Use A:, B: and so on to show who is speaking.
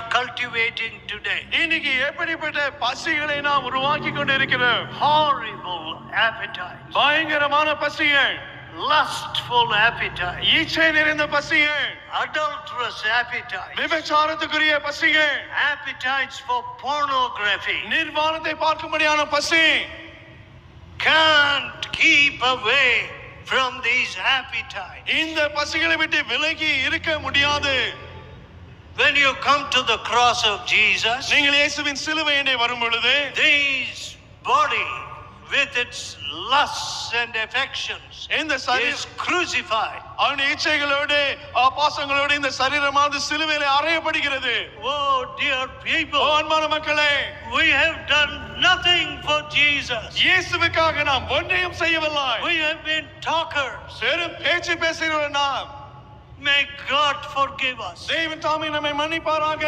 A: are cultivating today.
B: இன்னைக்கு எப்படிப்பட்ட பசிகளை நாம் உருவாக்கி கொண்டு இருக்கிறோம்
A: Horrible appetites,
B: பயங்கரமான பசிகள்
A: lustful appetites,
B: ஈச்சை நிறைந்த பசிகள்
A: adulterous appetites,
B: விபச்சாரத்துக்குரிய பசிகள்
A: appetites for pornography.
B: நிர்வாணத்தை பார்க்கும்படியான பசி
A: Can't keep away from these appetites.
B: இந்த பசிகளை விட்டு விலகி இருக்க முடியாது
A: you come to the cross of Jesus,
B: நீங்கள் இயேசுவின் சிலுவை எண்ணை வரும் பொழுது
A: this body with its lusts and affections
B: இந்த சரீர
A: is crucified.
B: அவனுடைய இச்சைகளோடு பாசங்களோடு இந்த சரீரமானது சிலுவையில அறையப்படுகிறது
A: Oh, dear
B: ஓ
A: people,
B: அன்பான மக்களே
A: we have done nothing for Jesus.
B: இயேசுவுக்காக நாம் ஒன்றையும் செய்யவில்லை
A: We have been talkers.
B: வெறும் பேச்சு பேசுகிறோம் நாம்
A: May God forgive us.
B: தெய்வன் தாமே நம்மை மன்னிப்பாராக